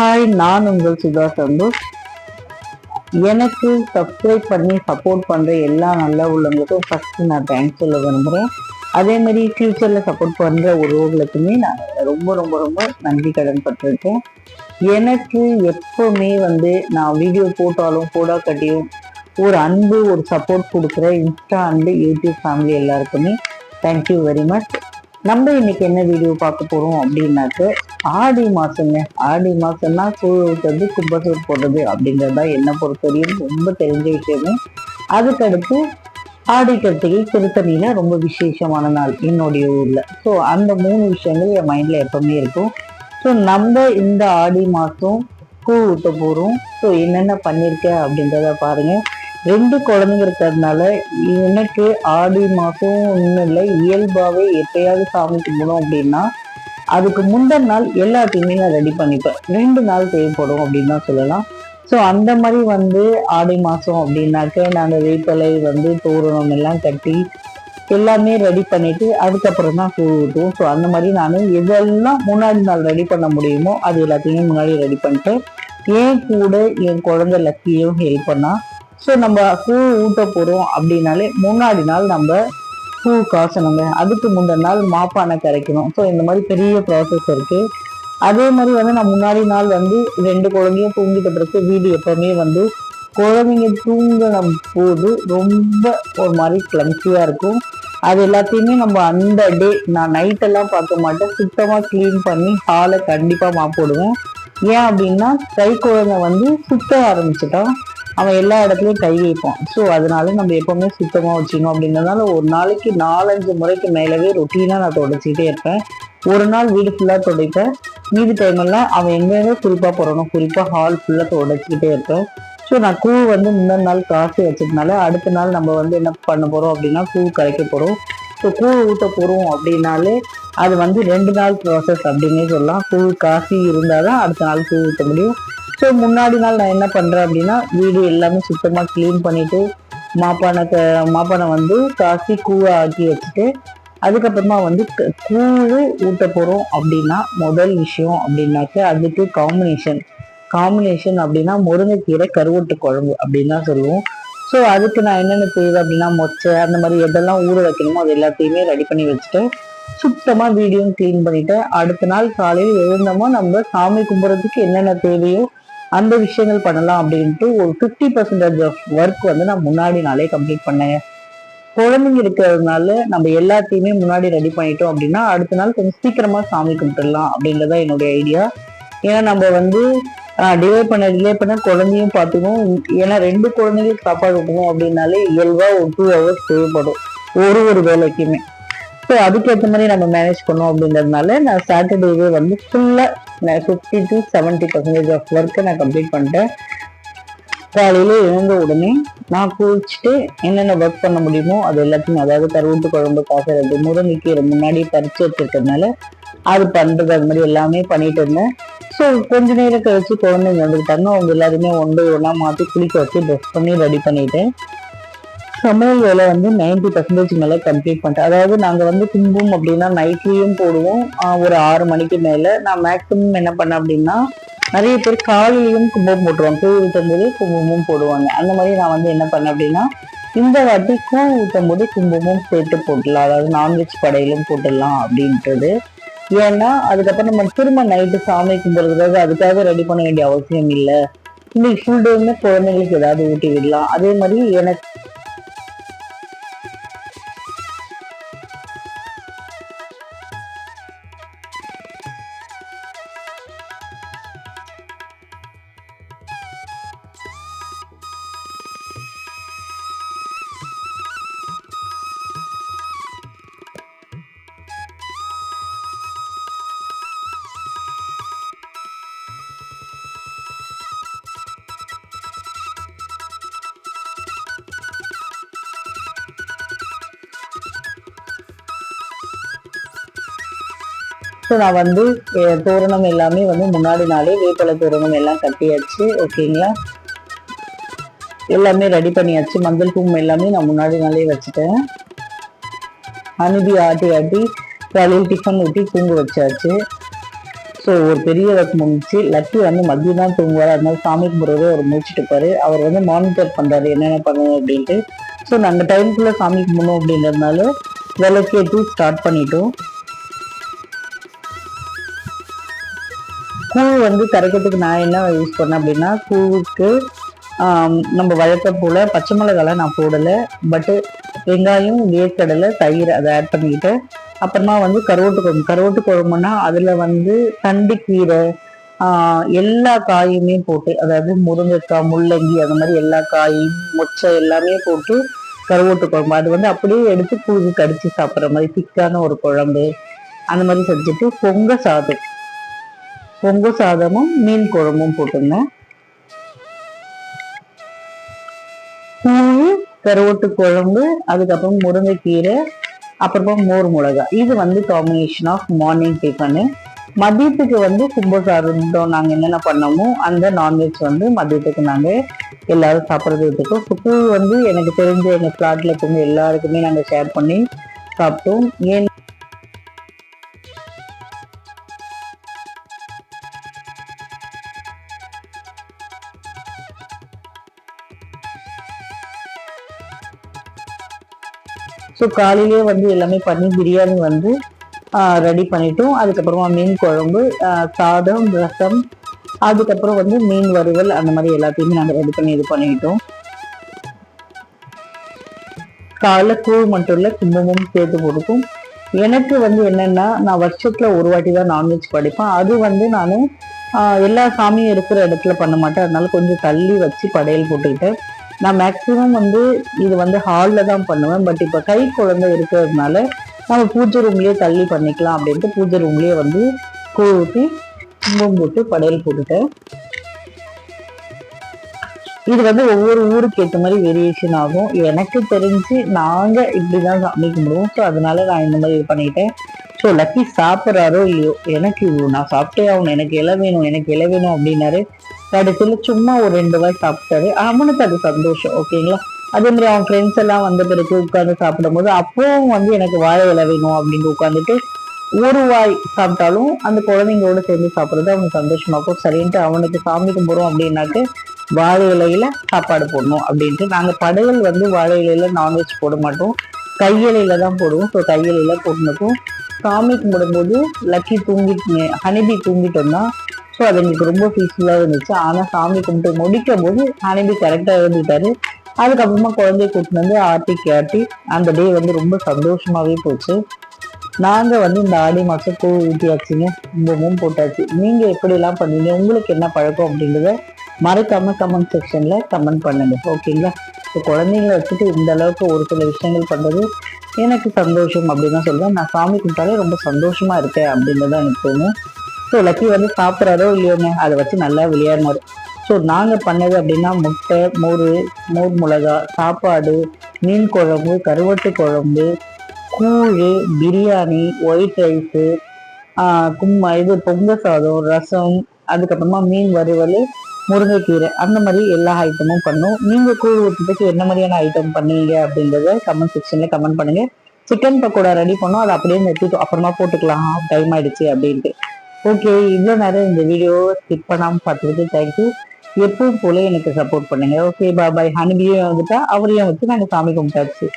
Hi நான் உங்கள் சுதா சந்தோஷ் எனக்கு சப்ஸ்கிரைப் பண்ணி சப்போர்ட் பண்ணுற எல்லா நல்ல உள்ளவங்களுக்கும் ஃபஸ்ட்டு நான் தேங்க்ஸ் சொல்ல விரும்புகிறேன் அதே மாதிரி ஃப்யூச்சரில் சப்போர்ட் பண்ணுற ஒருவர்களுக்குமே நான் ரொம்ப ரொம்ப ரொம்ப நன்றி கடன் பட்டிருக்கேன். எனக்கு எப்போவுமே வந்து நான் வீடியோ போட்டாலும் போடாக்கட்டியும் ஒரு அன்பு ஒரு சப்போர்ட் கொடுக்குற இன்ஸ்டா அண்டு யூடியூப் ஃபேமிலி எல்லாருக்குமே தேங்க்யூ வெரி மச் நம்ம இன்னைக்கு என்ன வீடியோ பார்க்க போறோம் அப்படின்னாக்க ஆடி மாசங்க. ஆடி மாசம்னா சூழ் ஊற்றுறது கும்பசூர் போடுறது அப்படிங்கிறது தான் என்னை பொறுத்தவரையும் ரொம்ப தெரிஞ்ச விஷயமே. அதுக்கடுத்து ஆடி கார்த்திகை திருத்தணியில ரொம்ப விசேஷமான நாள் என்னுடைய ஊர்ல. ஸோ அந்த மூணு விஷயங்கள் என் மைண்ட்ல எப்பவுமே இருக்கும். ஸோ நம்ம இந்த ஆடி மாதம் கூழ் ஊற்ற போகிறோம் ஸோ என்னென்ன பண்ணியிருக்க அப்படின்றத பாருங்கள் ரெண்டு குழந்தைங்க இருக்கிறதுனால எனக்கு ஆடி மாதம் ஒன்றும் இல்லை. இயல்பாகவே எப்பயாவது சாமி கும்பிடும் அப்படின்னா அதுக்கு முந்தின நாள் எல்லாத்தையுமே நான் ரெடி பண்ணிப்பேன். ரெண்டு நாள் தேவைப்படும் அப்படின்னு தான் சொல்லலாம். ஸோ அந்த மாதிரி வந்து ஆடி மாதம் அப்படின்னாக்க நாங்கள் வேப்பலை வந்து தோரணம் எல்லாம் கட்டி எல்லாமே ரெடி பண்ணிட்டு அதுக்கப்புறம் தான் பூ ஊற்றுவோம். ஸோ அந்த மாதிரி நான் எதெல்லாம் முன்னாடி நாள் ரெடி பண்ண முடியுமோ அது எல்லாத்தையுமே முன்னாடி ரெடி பண்ணிட்டு என் கூட என் குழந்தை லக்கியும் ஹெல்ப் பண்ணால் ஸோ நம்ம பூ ஊட்ட போகிறோம் அப்படின்னாலே முன்னாடி நாள் நம்ம பூ காசணுங்க அதுக்கு முந்தின நாள் மாப்பானை கரைக்கணும். ஸோ இந்த மாதிரி பெரிய ப்ராசஸ் இருக்குது அதே மாதிரி வந்து நான் முன்னாடி நாள் வந்து ரெண்டு குழந்தையும் தூங்கிட்ட பிறகு வீடு எப்போவுமே வந்து குழந்தைங்க தூங்கின போது ரொம்ப ஒரு மாதிரி கிளம்சியாக இருக்கும். அது எல்லாத்தையுமே நம்ம அந்த டே நான் நைட்டெல்லாம் பார்க்க மாட்டேன். சுத்தமாக க்ளீன் பண்ணி ஹாலை கண்டிப்பாக மாப்பிடுவோம் ஏன் அப்படின்னா கை குழந்தை வந்து சுத்த ஆரம்பிச்சிட்டோம் அவன் எல்லா இடத்துலையும் கை வைப்பான் ஸோ அதனால நம்ம எப்பவுமே சுத்தமாக வச்சுக்கணும். அப்படின்றதுனால ஒரு நாளைக்கு நாலஞ்சு முறைக்கு மேலவே ரொட்டீனாக நான் தொடச்சிக்கிட்டே இருப்பேன். ஒரு நாள் வீடு ஃபுல்லாக துடைப்பேன். மீதி டைமெல்லாம் அவன் எங்கெங்கே குறிப்பாக போகிறனும் குறிப்பாக ஹால் ஃபுல்லாக தொடச்சிக்கிட்டே இருப்பேன். ஸோ நான் கூ வந்து முந்தின நாள் காசி வச்சதுனால அடுத்த நாள் நம்ம வந்து என்ன பண்ண போகிறோம் அப்படின்னா கூ கரைக்க போகிறோம் ஸோ கூ ஊற்ற போகிறோம் அப்படின்னாலே அது வந்து ரெண்டு நாள் ப்ராசஸ் அப்படின்னே சொல்லலாம். கூ காஃபி இருந்தால் தான் அடுத்த நாள் கூ ஊற்ற முடியும். ஸோ முன்னாடி நாள் நான் என்ன பண்ணுறேன் அப்படின்னா வீடு எல்லாமே சுத்தமாக க்ளீன் பண்ணிவிட்டு மாப்பானை மாப்பானை வந்து காசி கூவை ஆக்கி வச்சுட்டு அதுக்கப்புறமா வந்து க- கூழ் ஊட்ட போகிறோம் அப்படின்னா முதல் விஷயம் அப்படின்னாக்க அதுக்கு காம்பினேஷன் காம்பினேஷன் அப்படின்னா முருங்கைக்கீரை கருவட்டு குழம்பு அப்படின்னு தான் சொல்லுவோம். ஸோ அதுக்கு நான் என்னென்ன தேவை அப்படின்னா மொச்சை அந்த மாதிரி எதெல்லாம் ஊற வைக்கணுமோ அது எல்லாத்தையுமே ரெடி பண்ணி வச்சுட்டு சுத்தமாக வீடியோவும் க்ளீன் பண்ணிவிட்டு அடுத்த நாள் காலையில் எழுந்தோமோ நம்ம சாமி கும்பிட்றதுக்கு என்னென்ன தேவையோ அந்த விஷயங்கள் பண்ணலாம் அப்படின்ட்டு ஒரு ஃபிஃப்டி பர்சன்டேஜ் ஆஃப் ஒர்க் வந்து நான் முன்னாடி நாளே கம்ப்ளீட் பண்ணேன். குழந்தைங்க இருக்கிறதுனால நம்ம எல்லாத்தையுமே முன்னாடி ரெடி பண்ணிட்டோம் அப்படின்னா அடுத்த நாள் கொஞ்சம் சீக்கிரமாக சாமி கும்பிட்டுடலாம் அப்படின்றதா என்னுடைய ஐடியா ஏன்னா நம்ம வந்து டிவைட் பண்ண டிலே பண்ண குழந்தையும் பார்த்துக்கணும் ஏன்னா ரெண்டு குழந்தைங்களுக்கு சாப்பாடு ஊட்டணும் அப்படின்னாலே இயல்பாக ஒரு டூ ஹவர்ஸ் தேவைப்படும். ஒரு ஒரு வேலைக்குமே. ஸோ அதுக்கேற்ற மாதிரி நம்ம மேனேஜ் பண்ணோம் அப்படின்றதுனால நான் சாட்டர்டேவே வந்து ஃபுல்லாக நான் fifty to seventy percentage of ஒர்க்கை நான் கம்ப்ளீட் பண்ணிட்டேன். காலையில் எழுந்த உடனே நான் குளிச்சுட்டு என்னென்ன ஒர்க் பண்ண முடியுமோ அது எல்லாத்தையும் அதாவது கருவட்டு குழம்பு காசுறது முருங்கைக்கீரை முன்னாடி பறித்து வச்சுருக்கிறதுனால அது பண்ணுறது அது மாதிரி எல்லாமே பண்ணிட்டு இருந்தேன். ஸோ கொஞ்ச நேரம் கழிச்சு குழந்தைங்க வந்துட்டாங்க அவங்க எல்லாருமே ஒன் பை மாற்றி குளிக்க வச்சு ட்ரெஸ் பண்ணி ரெடி பண்ணிட்டேன். சமையல் வேலை வந்து நைன்டி பர்சன்டேஜ் மேலே கம்ப்ளீட் பண்ணிட்டேன். அதாவது நாங்கள் வந்து கும்பம் அப்படின்னா நைட்லேயும் போடுவோம். ஒரு ஆறு மணிக்கு மேலே. நான் மேக்ஸிமம் என்ன பண்ணேன் அப்படின்னா நிறைய பேர் காலையிலையும் கும்பம் போட்டுருவாங்க. கூழ் ஊற்றும் போது கும்பமும் போடுவாங்க. அந்த மாதிரி நான் வந்து என்ன பண்ணேன் அப்படின்னா இந்த வாட்டி கூழ் ஊற்றும் போது கும்பமும் சேர்த்து போட்டுடலாம். அதாவது நான்வெஜ் படையிலும் போட்டுடலாம் அப்படின்றது. ஏன்னா அதுக்கப்புறம் நம்ம திரும்ப நைட்டு சாமி கும்பிட்றதுக்காக அதுக்காக ரெடி பண்ண வேண்டிய அவசியம் இல்லை. இன்னைக்கு ஃபுல் டேவுமே குழந்தைங்களுக்கு ஏதாவது ஊட்டி விடலாம். அதே மாதிரி எனக்கு ஸோ நான் வந்து தோரணம் எல்லாமே வந்து முன்னாடி நாளே வேப்பலை தோரணம் எல்லாம் கட்டியாச்சு. ஓகேங்களா எல்லாமே ரெடி பண்ணியாச்சு. மஞ்சள் குங்குமம் எல்லாமே நான் முன்னாடி நாளே வச்சுட்டேன். அனுபி ஆட்டி ஆட்டி காலையில் டிஃபன் ஊட்டி தூங்க வச்சாச்சு. ஸோ ஒரு பெரிய ஒர்க் முடிஞ்சு லட்டி வந்து மதியம் தான் தூங்குவார்? அதனால சாமி கும்பிட்றதே அவர் முடிச்சுட்டு இருப்பாரு. அவர் வந்து மானிட்டர் பண்ணுறாரு என்னென்ன பண்ணணும் அப்படின்ட்டு. ஸோ நாங்கள் டைம்குள்ளே சாமி கும்பிடணும் அப்படின்றதுனால விளக்கேற்றி ஸ்டார்ட் பண்ணிட்டோம். பூ வந்து கரைக்கிறதுக்கு நான் என்ன யூஸ் பண்ணேன் அப்படின்னா பூவுக்கு நம்ம வழக்கம் போல பச்சை மிளகாலாம் நான் போடலை. பட்டு வெங்காயம் வேர்க்கடலை தயிர் அதை ஆட் பண்ணிக்கிட்டு அப்புறமா வந்து கருவோட்டு குழம்பு. கருவோட்டு குழம்புனா அதில் வந்து தண்டி கீரை எல்லா காயுமே போட்டு அதாவது முருங்கைக்காய் முள்ளங்கி அந்த மாதிரி எல்லா காயும் மொச்சை எல்லாமே போட்டு கருவோட்டு குழம்பு. அது வந்து அப்படியே எடுத்து பூவுக்கு கடிச்சு சாப்பிட்ற மாதிரி திக்கான ஒரு குழம்பு. அந்த மாதிரி செஞ்சுட்டு பொங்க சாதம். பொங்கு சாதமும் மீன் குழம்பும் போட்டிருந்தேன் கூழ் கருவாட்டு குழம்பு அதுக்கப்புறம் முருங்கைக்கீரை அப்புறமா மோர் மிளகா. இது வந்து காம்பினேஷன் ஆஃப் மார்னிங் டிஃபனு மதியத்துக்கு வந்து கும்பசாரம் நாங்கள் என்னென்ன பண்ணோமோ அந்த நான்வெஜ் வந்து மதியத்துக்கு நாங்கள் எல்லாரும் சாப்பிட்றதுக்கு எடுத்துக்கோம் வந்து எனக்கு தெரிஞ்ச எங்கள் ஃப்ளாட்டில் இருக்கவங்க எல்லாருக்குமே நாங்கள் ஷேர் பண்ணி சாப்பிட்டோம். ஏன் ஸோ காலையிலேயே வந்து எல்லாமே பண்ணி பிரியாணி வந்து ரெடி பண்ணிட்டோம். அதுக்கப்புறமா மீன் குழம்பு ஆஹ் சாதம் ரசம் அதுக்கப்புறம் வந்து மீன் வறுவல் அந்த மாதிரி எல்லாத்தையுமே நாங்கள் ரெடி பண்ணி இது பண்ணிட்டோம். காலைல கூழ் மட்டும் இல்லை கும்பமும் சேர்த்து கொடுக்கும். எனக்கு வந்து என்னன்னா நான் வருஷத்துல ஒரு வாட்டி தான் நான்வெஜ் படிப்பேன். அது வந்து நான் எல்லா சாமியும் இருக்கிற இடத்துல பண்ண மாட்டேன். அதனால கொஞ்சம் தள்ளி வச்சு படையல் போட்டுக்கிட்டேன். நான் மேக்ஸிமம் வந்து இது வந்து ஹாலில் தான் பண்ணுவேன். பட் இப்போ கை குழந்தை இருக்கிறதுனால நம்ம பூஜை ரூம்லேயே தள்ளி பண்ணிக்கலாம் அப்படின்ட்டு பூஜை ரூம்லேயே வந்து கூழ் ஊற்றி கும்பம் போட்டு படையல் போட்டுட்டேன். இது வந்து ஒவ்வொரு ஊருக்கு ஏற்ற மாதிரி வேரியேஷன் ஆகும். எனக்கு தெரிஞ்சு நாங்க இப்படிதான் சாமி கும்பிடுவோம் ஸோ அதனால நான் இந்த மாதிரி இது பண்ணிக்கிட்டேன் ஸோ லக்கி சாப்பிட்றாரோ இல்லையோ எனக்கு நான் சாப்பிட்டே ஆகணும். எனக்கு இலை வேணும் எனக்கு இலை வேணும் அப்படின்னாரு. கடைசியில் சும்மா ஒரு ரெண்டு வாய் சாப்பிட்டாரு. அவனுக்கு அது சந்தோஷம் ஓகேங்களா அதே மாதிரி அவன் ஃப்ரெண்ட்ஸ் எல்லாம் வந்த பிறகு உட்காந்து சாப்பிடும்போது அப்பவும் வந்து எனக்கு வாழை இலை வேணும் அப்படின்னு உட்காந்துட்டு ஒரு வாய் சாப்பிட்டாலும் அந்த குழந்தைங்களோட சேர்ந்து சாப்பிட்றது அவனுக்கு சந்தோஷமா இருக்கும். சரின்ட்டு அவனுக்கு சாமி கும்பிடுறோம் அப்படின்னாட்டு வாழை இலையில சாப்பாடு போடணும் அப்படின்ட்டு நாங்க படையல் வந்து வாழை இலையில நான்வெஜ் போட மாட்டோம். கையிலையில தான் போடுவோம். ஸோ கையிலையில போட்டுனதும் சாமி கும்பிடும்போது லக்கி தூங்கிட்டு ஹனிபி தூங்கிட்டோம்னா ஸோ அது எங்களுக்கு ரொம்ப பீஸ்ஃபுல்லாக இருந்துச்சு. ஆனால் சாமி கும்பிட்டு முடிக்கும் போது ஹனிபி கரெக்டாக இருந்துட்டாரு அதுக்கப்புறமா குழந்தைய கூட்டின்னு வந்து ஆட்டி கேட்டி அந்த டே வந்து ரொம்ப சந்தோஷமாகவே போச்சு. நாங்கள் வந்து இந்த ஆடி மாதம் பூ ஊட்டியாச்சுங்க. கும்பமும் போட்டாச்சு. நீங்கள் எப்படிலாம் பண்ணுவீங்க உங்களுக்கு என்ன பழக்கம் அப்படின்றத மறக்காம கமெண்ட் செக்ஷனில் கமெண்ட் பண்ணுங்க. ஓகேங்களா இப்போ குழந்தைங்களை வச்சுட்டு இந்த அளவுக்கு ஒரு சில விஷயங்கள் பண்ணுறது எனக்கு சந்தோஷம் அப்படின்னு தான் சொல்லுவேன். நான் சாமி கும்பிட்டாலே ரொம்ப சந்தோஷமாக இருக்கேன் அப்படின்னு தான் எனக்கு தோணும். ஸோ லக்கி வந்து சாப்பிட்றாரோ இல்லையோங்க அதை வச்சு நல்லா விளையாடினாரு. ஸோ நாங்கள் பண்ணது அப்படின்னா முட்டை மோர் மோர் மிளகா சாப்பாடு மீன் குழம்பு கருவாட்டு குழம்பு கூழ் பிரியாணி ஒயிட் ரைஸு கும்மா இது பொங்க சாதம் ரசம் அதுக்கப்புறமா மீன் வறுவல் முருங்கைக்கீரை அந்த மாதிரி எல்லா ஐட்டமும் பண்ணோம். நீங்கள் கூழ் ஊற்றுறதுக்கு என்ன மாதிரியான ஐட்டம் பண்ணுவீங்க அப்படின்றத கமெண்ட் செக்ஷனில் கமெண்ட் பண்ணுங்கள் சிக்கன் பக்கோடா ரெடி பண்ணோம். அதை அப்படியே நிறுத்திட்டோம். அப்புறமா போட்டுக்கலாம். டைம் ஆயிடுச்சு அப்படின்ட்டு. ஓகே இவ்வளோ நேரம் இந்த வீடியோ ஸ்கிப் பண்ணாமல் பார்த்ததுக்கு தேங்க்யூ எப்பவும் போல எனக்கு சப்போர்ட் பண்ணுங்க. ஓகே பாபாய் ஹனிபியும் வந்துட்டா அவரையும் வச்சு நாங்கள் சாமி கும்பிட்டாச்சு.